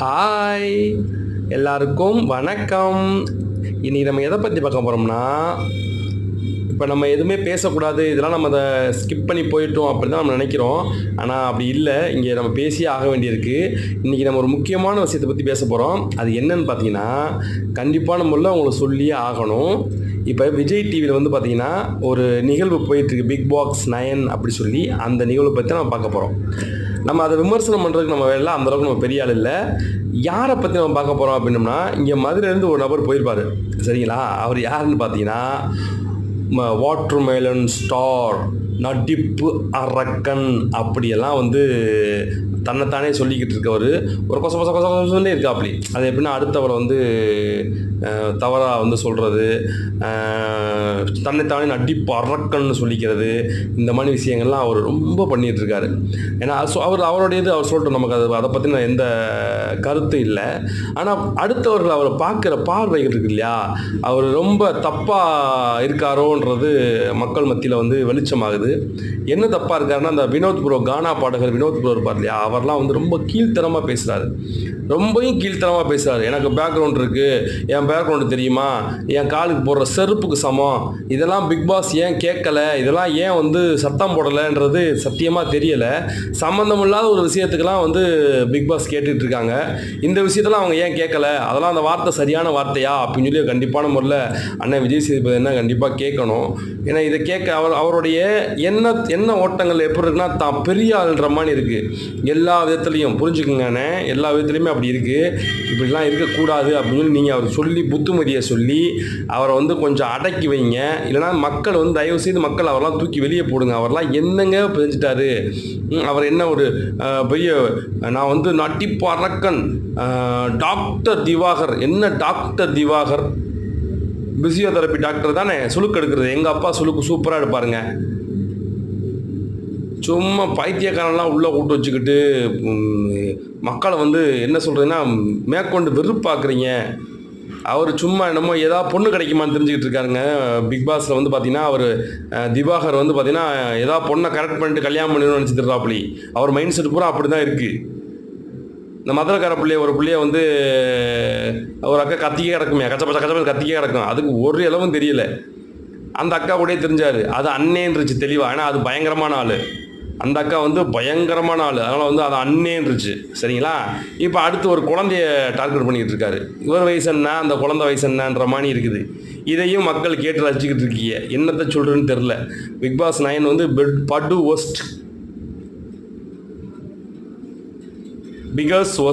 Hi எல்லாருக்கும் வணக்கம். இன்றைக்கி நம்ம எதை பற்றி பார்க்க போகிறோம்னா இப்போ நம்ம எதுவுமே பேசக்கூடாது. இதெல்லாம் நம்ம அதை ஸ்கிப் பண்ணி போயிட்டோம் அப்படி தான் நம்ம நினைக்கிறோம். ஆனால் அப்படி இல்லை. இங்கே நம்ம பேசியே ஆக வேண்டியிருக்கு. இன்றைக்கி நம்ம ஒரு முக்கியமான விஷயத்தை பற்றி பேச போகிறோம் அது என்னன்னு பார்த்தீங்கன்னா கண்டிப்பான முறையில் உங்களுக்கு சொல்லியே ஆகணும். இப்போ விஜய் டிவியில் வந்து பார்த்திங்கன்னா ஒரு நிகழ்வு போயிட்டுருக்கு பிக் பாக்ஸ் நயன் அப்படி சொல்லி அந்த நிகழ்வு பற்றி நம்ம பார்க்க போகிறோம் நம்ம அதை விமர்சனம் பண்ணுறதுக்கு நம்ம வேலை அந்த அளவுக்கு நம்ம பெரிய ஆள் இல்லை. யாரை பற்றி நம்ம பார்க்க போகிறோம் அப்படின்னோம்னா இங்கே மதுரையிலேருந்து ஒரு நபர் போயிருப்பார். சரிங்களா? அவர் யாருன்னு பார்த்தீங்கன்னா வாட்ருமேலன் ஸ்டார் நடிப்பு அரக்கன் அப்படியெல்லாம் வந்து தன்னைத்தானே சொல்லிக்கிட்டு இருக்கவர். ஒரு கொச கொச கொச கொசன்னே இருக்காப்படி அது எப்படின்னா அடுத்தவரை வந்து தவறாக வந்து சொல்கிறது தன்னைத்தானே நடிப்பு அரக்கன்னு சொல்லிக்கிறது இந்த மாதிரி விஷயங்கள்லாம் அவர் ரொம்ப பண்ணிகிட்ருக்காரு ஏன்னா அவர் அவருடைய இது அவர் சொல்லிட்டு நமக்கு அது அதை பற்றின எந்த கருத்தும் இல்லை. ஆனால் அடுத்தவர்கள் அவரை பார்க்குற பார்வைகள் இருக்கு இல்லையா? அவர் ரொம்ப தப்பாக இருக்காரோ இருக்காரோன்றது மக்கள் மத்தியில் வந்து வெளிச்சமாகுது. என்ன தப்பாக இருக்காருன்னா அந்த வினோத் ப்ரோ கானா பாடகர் வினோத் ப்ரோ இருப்பார் இல்லையா? அவர்லாம் வந்து ரொம்ப கீழ்த்தரமாக பேசுகிறாரு ரொம்பவும் கீழ்த்தரமாக பேசுகிறாரு எனக்கு பேக்ரவுண்ட் இருக்குது என் பேக்ரவுண்டு தெரியுமா? என் காலுக்கு போடுற செருப்புக்கு சமம். இதெல்லாம் பிக் பாஸ் ஏன் கேட்கல? இதெல்லாம் ஏன் வந்து சத்தம் போடலைன்றது சத்தியமாக தெரியலை. சம்மந்தமில்லாத ஒரு விஷயத்துக்கெல்லாம் வந்து பிக் பாஸ் கேட்டுட்டு இருக்காங்க இந்த விஷயத்தெல்லாம் அவங்க ஏன் கேட்கல? அதெல்லாம் அந்த வார்த்தை சரியான வார்த்தையா? அப்படின்னு சொல்லி கண்டிப்பான முறையில் அண்ணன் விஜய் சேதுபதி என்ன கண்டிப்பாக கேட்கணும். ஏன்னா இதை கேட்க அவர் அவருடைய என்ன என்ன ஓட்டங்கள் எப்படி இருக்குன்னா தான் பெரிய ஆள்ன்ற மாதிரி இருக்குது எல்லா விதத்துலேயும் புரிஞ்சுக்கோங்கண்ணே எல்லா விதத்துலேயுமே அப்படி இருக்குது இப்படிலாம் இருக்கக்கூடாது அப்படின்னு நீங்கள் அவர் சொல்லி புத்துமதியை சொல்லி அவரை வந்து கொஞ்சம் அடக்கி வைங்க. இல்லைன்னா மக்கள் வந்து தயவு செய்து மக்கள் அவரெல்லாம் தூக்கி வெளியே போடுங்க. அவரெல்லாம் என்னங்க பிரிஞ்சிட்டாரு அவர் என்ன ஒரு பெரிய நான் வந்து நட்டிப்பு அரக்கன் டாக்டர் திவாகர். என்ன டாக்டர் திவாகர்? பிசியோதெரப்பி டாக்டர் தானே? சுழுக்கு எடுக்கிறது. எங்கள் அப்பா சுழுக்கு சூப்பராக எடுப்பாருங்க. சும்மா பைத்தியக்காரன்லாம் உள்ளே கூட்டு வச்சுக்கிட்டு மக்களை வந்து என்ன சொல்கிறதுன்னா மேற்கொண்டு வெறுப்பாக்குறீங்க. அவர் சும்மா என்னமோ ஏதாவது பொண்ணு கிடைக்குமான்னு தெரிஞ்சுக்கிட்டு இருக்காருங்க. பிக் பாஸில் வந்து பார்த்தீங்கன்னா அவர் திவாகர் வந்து பார்த்தீங்கன்னா ஏதாவது பொண்ணை கரெக்ட் பண்ணிட்டு கல்யாணம் பண்ணணும்னு நினச்சிட்டுறாப்படி அவர் மைண்ட் செட் பூரா அப்படி தான் இருக்குது இந்த மதுரக்கார பிள்ளைய ஒரு பிள்ளைய வந்து ஒரு அக்கா கத்திக்கே கிடக்குமே கச்ச பச்ச கச்ச கத்திக்கே கிடக்கும். அதுக்கு ஒரு இளவும் தெரியல. அந்த அக்கா கூட தெரிஞ்சார் அது அண்ணேன்றுச்சு தெளிவாக ஏன்னா அது பயங்கரமான ஆள். அந்த அக்கா வந்து பயங்கரமான ஆள். அதனால் வந்து அது அண்ணேன்றுச்சு சரிங்களா? இப்போ அடுத்து ஒரு குழந்தைய டார்கெட் பண்ணிக்கிட்டு இருக்காரு இவர் வயசு என்ன அந்த குழந்தை வயசு என்னன்ற மாதிரி இருக்குது. இதையும் மக்கள் கேட்டு ரசிச்சுக்கிட்டு இருக்கீங்க. என்னத்தை சொல்கிறேன்னு தெரில பிக் பாஸ் நைன் வந்து பெட் படு ஒஸ்ட் பிகாஸ் ஒஸ்ட்